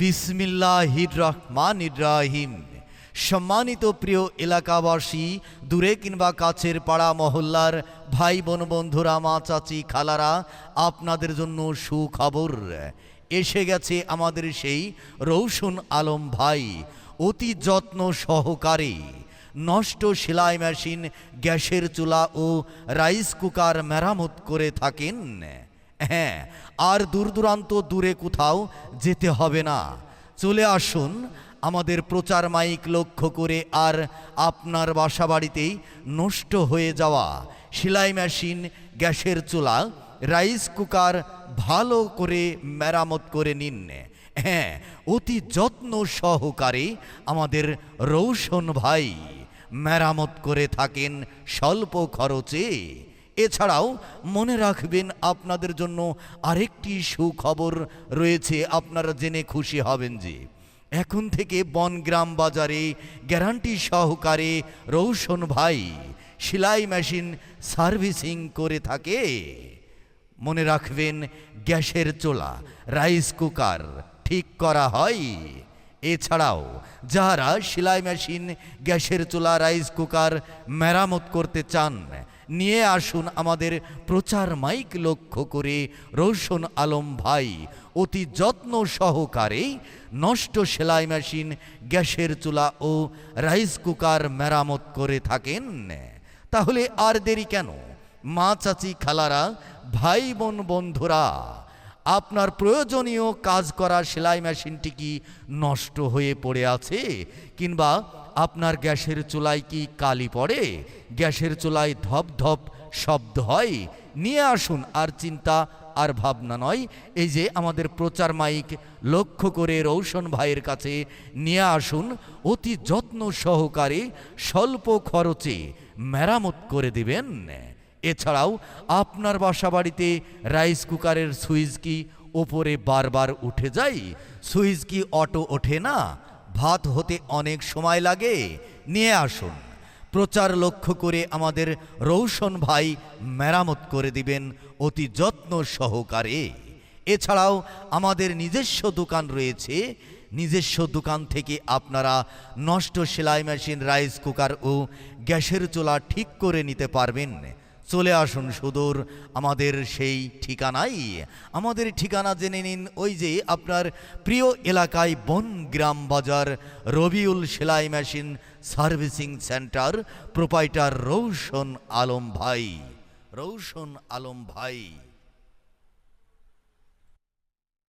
বিসমিল্লাহির রহমান রাহিম সম্মানিত প্রিয় এলাকাবাসী, দূরে কিংবা কাছের পাড়া মহল্লার ভাই বোন বন্ধুরা, মা, চাচি, খালারা, আপনাদের জন্য সুখবর। এসে গেছে আমাদের সেই রৌশন আলম ভাই, অতি যত্ন সহকারে নষ্ট সেলাই মেশিন, গ্যাসের চুলা ও রাইস কুকার মেরামত করে থাকেন। হ্যাঁ আর দূর দূরান্ত দূরে কোথাও যেতে হবে না। চলে আসুন আমাদের প্রচার মাইক লক্ষ্য করে আর আপনার বাসা বাড়িতেই নষ্ট হয়ে যাওয়া সেলাই মেশিন, গ্যাসের চুলা, রাইস কুকার ভালো করে মেরামত করে নিন। হ্যাঁ অতি যত্ন সহকারে আমাদের রৌশন ভাই মেরামত করে থাকেন স্বল্প খরচে। এছাড়াও মনে রাখবেন আপনাদের জন্য আরেকটি সুখবর রয়েছে, আপনারা জেনে খুশি হবেন যে এখন থেকে বনগ্রাম বাজারে গ্যারান্টি সহকারে রৌশন ভাই সেলাই মেশিন সার্ভিসিং করে থাকে। মনে রাখবেন গ্যাসের চোলা, রাইস কুকার ঠিক করা হয়। এছাড়াও যারা সেলাই মেশিন, গ্যাসের চুলা, রাইস কুকার মেরামত করতে চান নিয়ে আসুন আমাদের প্রচার মাইক লক্ষ্য করে। রোশন আলম ভাই, অতি যত্ন সহকারে নষ্ট সেলাই মেশিন, গ্যাসের চুলা ও রাইস কুকার মেরামত করে থাকেন। তাহলে আর দেরি কেন? মা চাচি খালারা, ভাই বোন বন্ধুরা আপনার প্রয়োজনীয় কাজ করা সেলাই মেশিনটি কি নষ্ট হয়ে পড়ে আছে? কিংবা আপনার গ্যাসের চুলায় কি কালি পড়ে? গ্যাসের চুলায় ধপ ধপ শব্দ হয়? নিয়ে আসুন, আর চিন্তা, আর ভাবনা নয়। এই যে আমাদের প্রচার মাইক লক্ষ্য করে রৌশন ভাইয়ের কাছে নিয়ে আসুন, অতি যত্ন সহকারে স্বল্প খরচে মেরামত করে দিবেন। এছাড়াও আপনার বাসা বাড়িতে রাইস কুকারের সুইচ কি ওপরে বারবার উঠে যায়? সুইচ কি অটো ওঠে না? ভাত হতে অনেক সময় লাগে। নিয়ে আসুন। প্রচার লক্ষ্য করে আমাদের রৌশন ভাই মেরামত করে দিবেন অতি যত্ন সহকারে। এছাড়াও আমাদের নিজস্ব দোকান রয়েছে। নিজস্ব দোকান থেকে আপনারা নষ্ট সেলাই মেশিন, রাইস কুকার ও গ্যাসের চুলা ঠিক করে নিতে পারবেন। চলে আসুন সুদূর। আমাদের সেই ঠিকানাই। আমাদের ঠিকানা জেনে নিন ওই যে আপনার প্রিয় এলাকায় বন গ্রাম বাজার, রবিউল সেলাই machine servicing centre, proprietor Roushan Alam ভাই। রৌশন আলম ভাই।